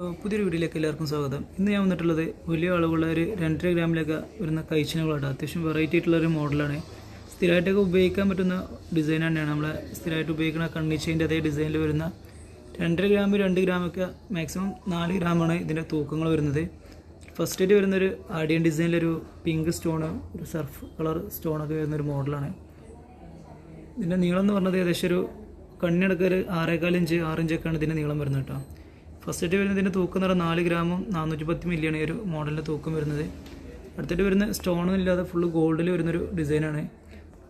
പുതിയൊരു വീഡിയോയിലേക്ക് എല്ലാവർക്കും സ്വാഗതം. ഇന്ന് ഞാൻ വന്നിട്ടുള്ളത് വലിയ അളവുള്ള ഒരു രണ്ടര ഗ്രാമിലൊക്കെ വരുന്ന കഴിച്ചിനുകളാണ് അത്യാവശ്യം വെറൈറ്റി ആയിട്ടുള്ള ഒരു മോഡലാണ്. സ്ഥിരമായിട്ടൊക്കെ ഉപയോഗിക്കാൻ പറ്റുന്ന ഡിസൈൻ തന്നെയാണ്. നമ്മൾ സ്ഥിരമായിട്ട് ഉപയോഗിക്കുന്ന കണ്ണിച്ചതിന്റെ അതേ ഡിസൈനിൽ വരുന്ന രണ്ടര ഗ്രാം രണ്ട് ഗ്രാമൊക്കെ മാക്സിമം നാല് ഗ്രാമാണ് ഇതിന്റെ തൂക്കങ്ങൾ വരുന്നത്. ഫസ്റ്റ് ആയിട്ട് വരുന്നൊരു ആഡിയൻ ഡിസൈനിലൊരു പിങ്ക് സ്റ്റോണ് ഒരു സർഫ് കളർ സ്റ്റോണൊക്കെ വരുന്നൊരു മോഡലാണ്. ഇതിന്റെ നീളം എന്ന് പറഞ്ഞത് ഏകദേശം ഒരു കണ്ണിടക്കൊരു ആറേകാൽ ഇഞ്ച് ആറ് ഇഞ്ചൊക്കെയാണ് ഇതിന്റെ നീളം വരുന്നത് കേട്ടോ. ഫസ്റ്റ് ആയിട്ട് വരുന്നത് ഇതിന്റെ തൂക്കം എന്ന് പറഞ്ഞാൽ നാല് ഗ്രാമും നാനൂറ്റി പത്ത് മില്ലിയാണ് ഈ ഒരു മോഡലിന്റെ തൂക്കം വരുന്നത്. അടുത്തിട്ട് വരുന്ന സ്റ്റോണും ഇല്ലാതെ ഫുള്ള് ഗോൾഡിൽ വരുന്നൊരു ഡിസൈനാണ്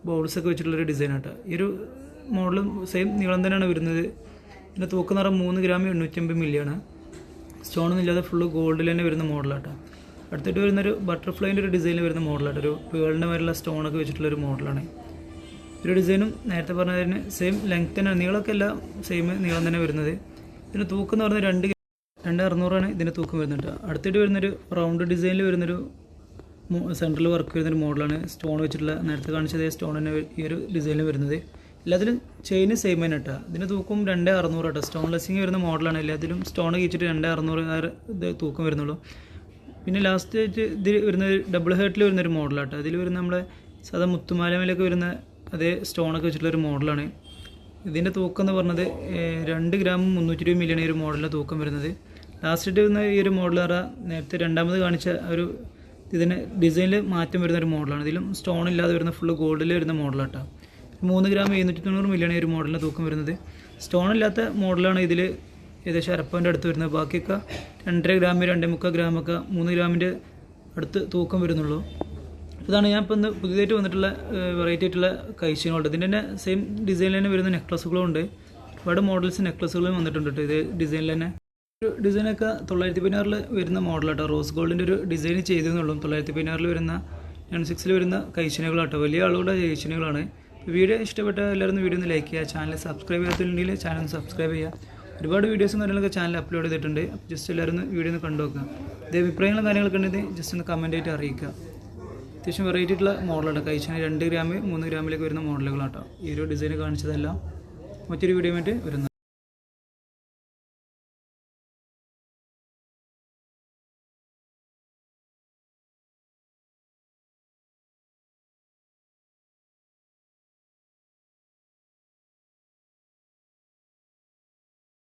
ബൗൾസ് ഒക്കെ വെച്ചിട്ടുള്ളൊരു ഡിസൈൻ ആട്ടോ. ഈ ഒരു മോഡലും സെയിം നീളം തന്നെയാണ് വരുന്നത്. ഇതിന്റെ തൂക്കം എന്ന് പറഞ്ഞാൽ മൂന്ന് ഗ്രാം എണ്ണൂറ്റമ്പത് മില്ലിയാണ്. സ്റ്റോണൊന്നും ഇല്ലാതെ ഫുള്ള് ഗോൾഡിൽ തന്നെ വരുന്ന മോഡലാട്ടോ. അടുത്തിട്ട് വരുന്നൊരു ബട്ടർഫ്ലൈന്റെ ഒരു ഡിസൈനിൽ വരുന്ന മോഡലാട്ടോ. ഒരു പേളിന്റെ മേലുള്ള സ്റ്റോണൊക്കെ വെച്ചിട്ടുള്ള ഒരു മോഡലാണ്. ഒരു ഡിസൈനും നേരത്തെ പറഞ്ഞതിന് സെയിം ലെങ്ത് തന്നെയാണ്. നീളമൊക്കെ എല്ലാം സെയിം നീളം തന്നെ വരുന്നത്. ഇതിന് തൂക്കം എന്ന് പറയുന്നത് രണ്ട് രണ്ട് അറുന്നൂറാണ് ഇതിന്റെ തൂക്കം വരുന്നുണ്ട് അടുത്തിട്ട് വരുന്നൊരു റൗണ്ട് ഡിസൈനിൽ വരുന്നൊരു സെൻട്രൽ വർക്ക് വരുന്നൊരു മോഡലാണ് സ്റ്റോൺ വെച്ചിട്ടുള്ള നേരത്തെ കാണിച്ചത് സ്റ്റോൺ തന്നെ ഈ ഒരു ഡിസൈനിൽ വരുന്നത്. എല്ലാത്തിലും ചെയിന് സെയിം തന്നെ കേട്ടോ ഇതിന് തൂക്കം രണ്ട് അറുന്നൂറ് കേട്ടോ സ്റ്റോൺ ലെസ്സിങ് വരുന്ന മോഡലാണ് എല്ലാത്തിലും സ്റ്റോൺ കഴിച്ചിട്ട് രണ്ട് അറുന്നൂറ് ഇത് തൂക്കം വരുന്നുള്ളൂ. പിന്നെ ലാസ്റ്റ് ആയിട്ട് ഇതിൽ വരുന്ന ഡബിൾ ഹേർട്ടിൽ വരുന്നൊരു മോഡലാട്ടോ അതിൽ വരുന്ന നമ്മുടെ സാധാ മുത്തുമാലമേലൊക്കെ വരുന്ന അതേ സ്റ്റോണൊക്കെ വെച്ചിട്ടുള്ള ഒരു മോഡലാണ് ഇതിന്റെ തൂക്കം എന്ന് പറഞ്ഞത് രണ്ട് ഗ്രാം മുന്നൂറ്റി ഇരുപത് മില്യൺ ഈ ഒരു മോഡലിന്റെ തൂക്കം വരുന്നത്. ലാസ്റ്റ് വരുന്ന ഈ ഒരു മോഡൽ പറഞ്ഞാൽ നേരത്തെ രണ്ടാമത് കാണിച്ച ഒരു ഇതിന് ഡിസൈനിൽ മാറ്റം വരുന്ന ഒരു മോഡലാണ് ഇതിലും സ്റ്റോൺ ഇല്ലാതെ വരുന്ന ഫുള്ള് ഗോൾഡിൽ വരുന്ന മോഡലാട്ടോ മൂന്ന് ഗ്രാം എഴുന്നൂറ്റി തൊണ്ണൂറ് മില്യൺ ഈ ഒരു മോഡലിന്റെ തൂക്കം വരുന്നത്. സ്റ്റോൺ ഇല്ലാത്ത മോഡലാണ് ഇതിൽ ഏകദേശം അരപ്പന്റെ അടുത്ത് വരുന്നത്. ബാക്കിയൊക്കെ രണ്ടര ഗ്രാം രണ്ടേ മുക്കാൽ ഗ്രാമൊക്കെ മൂന്ന് ഗ്രാമിന്റെ അടുത്ത് തൂക്കം വരുന്നുള്ളൂ. ഇതാണ് ഞാൻ ഇപ്പോൾ ഇന്ന് പുതിയതായിട്ട് വന്നിട്ടുള്ള വെറൈറ്റി ആയിട്ടുള്ള കഴിച്ചുകളുണ്ട് ഇതിന്റെ തന്നെ സെയിം ഡിസൈനിൽ തന്നെ വരുന്ന നെക്ലസുകളും ഉണ്ട്. ഒരുപാട് മോഡൽസ് നെക്ലസുകളും വന്നിട്ടുണ്ട് കേട്ടോ. ഇത് ഡിസൈനിൽ തന്നെ. ഒരു ഡിസൈനൊക്കെ തൊള്ളായിരത്തി പതിനാറിൽ വരുന്ന മോഡലാട്ടോ റോസ് ഗോൾഡിന്റെ ഒരു ഡിസൈൻ ചെയ്തെന്നുള്ളൂ തൊള്ളായിരത്തി പതിനാറിൽ വരുന്ന നയൻ സിക്സിൽ വരുന്ന കഴിച്ചിനുകളാട്ടോ വലിയ ആളുകളുടെ കഴിച്ചിനുകളാണ് വീഡിയോ ഇഷ്ടപ്പെട്ട എല്ലാവരും വീഡിയോ ഒന്ന് ലൈക്ക് ചെയ്യുക. ചാനൽ സബ്സ്ക്രൈബ് ചെയ്യാത്തുണ്ടെങ്കിൽ ചാനൽ സബ്സ്ക്രൈബ് ചെയ്യുക. ഒരുപാട് വീഡിയോസും കാര്യങ്ങളൊക്കെ ചാനൽ അപ്ലോഡ് ചെയ്തിട്ടുണ്ട്. ജസ്റ്റ് എല്ലാവരും വീഡിയോ ഒന്ന് കണ്ടു നോക്കുക. ഇത് അഭിപ്രായങ്ങളും കാര്യങ്ങളൊക്കെ ഉണ്ടെങ്കിൽ ജസ്റ്റ് ഒന്ന് കമന്റായിട്ട് അറിയിക്കുക. അത്യാവശ്യം വെറൈറ്റി ആയിട്ടുള്ള മോഡലാണ് കഴിച്ചാൽ രണ്ട് ഗ്രാം മൂന്ന് ഗ്രാമിലേക്ക് വരുന്ന മോഡലുകളാട്ടോ ഈ ഒരു ഡിസൈൻ കാണിച്ചതെല്ലാം മറ്റൊരു വീഡിയോ ആയിട്ട് വരുന്നത്.